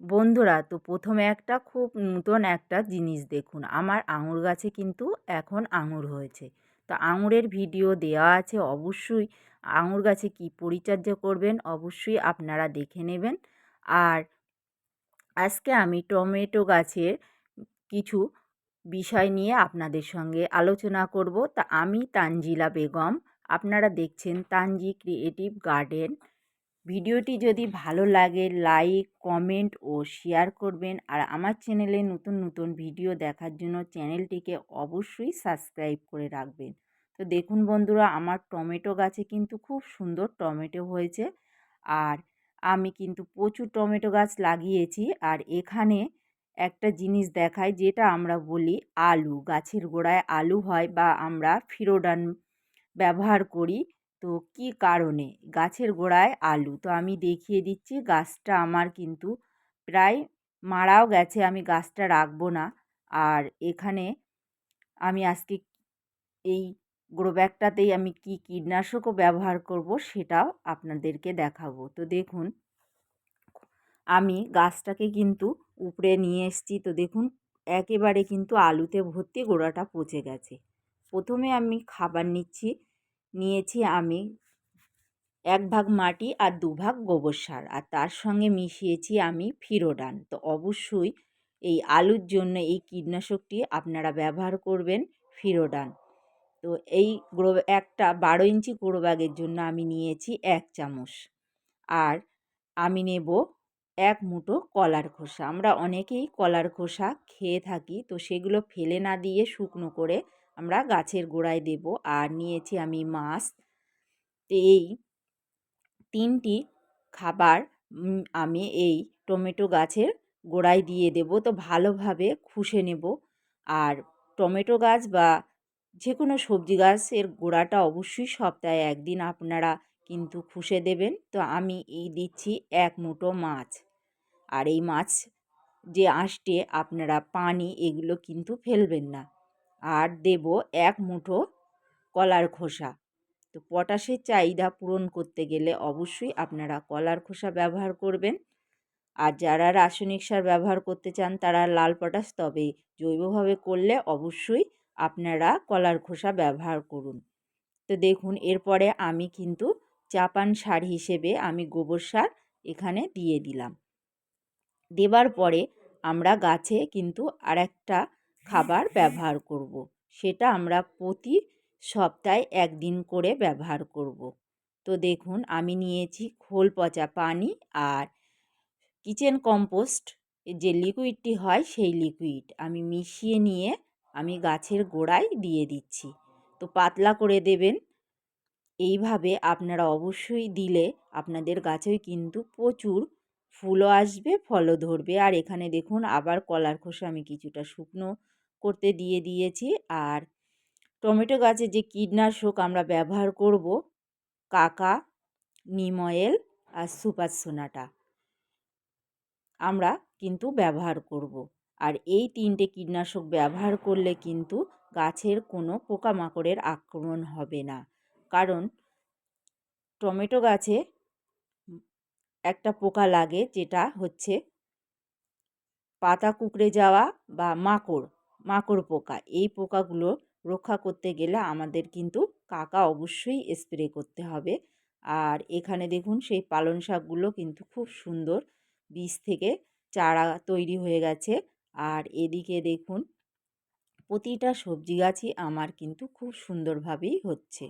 বন্ধুরা, তো প্রথমে একটা খুব নূতন একটা জিনিস দেখুন। আমার আঙুর গাছে কিন্তু এখন আঙুর হয়েছে। তো আঙুরের ভিডিও দেওয়া আছে অবশ্যই। আঙুর গাছে কি পরিচর্যা করবেন অবশ্যই আপনারা দেখে নেবেন। আর আজকে আমি টমেটো গাছের কিছু বিষয় নিয়ে আপনাদের সঙ্গে আলোচনা করব। তা আমি তানজিলা বেগম, আপনারা দেখছেন তানজি ক্রিয়েটিভ গার্ডেন। ভিডিওটি যদি ভালো লাগে, লাইক, কমেন্ট ও শেয়ার করবেন। আর আমার চ্যানেলে নতুন নতুন ভিডিও দেখার জন্য চ্যানেলটিকে অবশ্যই সাবস্ক্রাইব করে রাখবেন। তো দেখুন বন্ধুরা, আমার টমেটো গাছে কিন্তু খুব সুন্দর টমেটো হয়েছে। আর আমি কিন্তু প্রচুর টমেটো গাছ লাগিয়েছি। আর এখানে একটা জিনিস দেখায়, যেটা আমরা বলি আলু। গাছের গোড়ায় আলু হয় বা আমরা ফিরোডান ব্যবহার করি। তো কি কারণে? গাছের গোড়ায় আলু। তো আমি দেখিয়ে দিচ্ছি, গাছটা আমার কিন্তু প্রায় মারাও গেছে, আমি গাছটা রাখব না। আর এখানে আমি আজকে এই গ্রো ব্যাগটাতেই আমি কি কীটনাশকও ব্যবহার করব সেটাও আপনাদেরকে দেখাবো। তো দেখুন, আমি গাছটাকে কিন্তু উপরে নিয়ে এসেছি। তো দেখুন, একেবারে কিন্তু আলুতে ভর্তি গোড়াটা পচে গেছে। প্রথমে আমি খাবার নিচ্ছি নিয়েছি আমি এক ভাগ মাটি আর দু ভাগ গোবর সার। আর তার সঙ্গে মিশিয়েছি আমি ফিরোডান। তো অবশ্যই এই আলুর জন্য এই কীটনাশকটি আপনারা ব্যবহার করবেন ফিরোডান। তো এই গ্রো, একটা বারো ইঞ্চি গ্রো ব্যাগের জন্য আমি নিয়েছি এক চামচ। আর আমি নেব এক মুঠো কলার খোসা। আমরা অনেকেই কলার খোসা খেয়ে থাকি, তো সেগুলো ফেলে না দিয়ে শুকনো করে আমরা গাছের গোড়ায় দেব। আর নিয়েছি আমি মাছ। এই তিনটি খাবার আমি এই টমেটো গাছের গোড়ায় দিয়ে দেব। তো ভালোভাবে খুশে নেব। আর টমেটো গাছ বা যে কোনো সবজি গাছের গোড়াটা অবশ্যই সপ্তাহে একদিন আপনারা কিন্তু খুশে দেবেন। তো আমি এই দিচ্ছি এক মুঠো মাছ। আর এই মাছ যে আঁশটে আপনারা পানি এগুলো কিন্তু ফেলবেন না। আর দেব এক মুঠো কলার খোসা। তো পটাশের চাহিদা পূরণ করতে গেলে অবশ্যই আপনারা কলার খোসা ব্যবহার করবেন। আর যারা রাসায়নিক সার ব্যবহার করতে চান তারা লাল পটাশ তবে জৈবভাবে করলে অবশ্যই আপনারা কলার খোসা ব্যবহার করুন। তো দেখুন, এরপরে আমি কিন্তু চাপান সার হিসেবে আমি গোবর সার এখানে দিয়ে দিলাম। দেবার পরে আমরা গাছে কিন্তু আরেকটা খাবার ব্যবহার করব। সেটা আমরা প্রতি সপ্তাহে একদিন করে ব্যবহার করব। তো দেখুন আমি নিয়েছি খোল পচা পানি আর কিচেন কম্পোস্ট। যে লিকুইডটি হয় সেই লিকুইড আমি মিশিয়ে নিয়ে আমি গাছের গোড়ায় দিয়ে দিচ্ছি। তো পাতলা করে দেবেন। এইভাবে আপনারা অবশ্যই দিলে আপনাদের গাছেও কিন্তু প্রচুর ফুলও আসবে ফলও ধরবে। আর এখানে দেখুন আবার কলার খোসা আমি কিছুটা শুকনো করতে দিয়ে দিয়েছি। আর টমেটো গাছে যে কীটনাশক আমরা ব্যবহার করব, কাকা, নিম অয়েল আর সুপার সোনাটা, আমরা কিন্তু ব্যবহার করব। আর এই তিনটে কীটনাশক ব্যবহার করলে কিন্তু গাছের কোনো পোকামাকড়ের আক্রমণ হবে না। কারণ টমেটো গাছে একটা পোকা লাগে যেটা হচ্ছে পাতা কুকড়ে যাওয়া বা মাকড়। মাকড় পোকা। এই পোকাগুলো রক্ষা করতে গেলে আমাদের কিন্তু কাকা অবশ্যই স্প্রে করতে হবে। আর এখানে দেখুন সেই পালন শাকগুলো কিন্তু খুব সুন্দর। বীজ থেকে চারা তৈরি হয়ে গেছে। আর এদিকে দেখুন, প্রতিটা সবজি গাছই আমার কিন্তু খুব সুন্দরভাবেই হচ্ছে।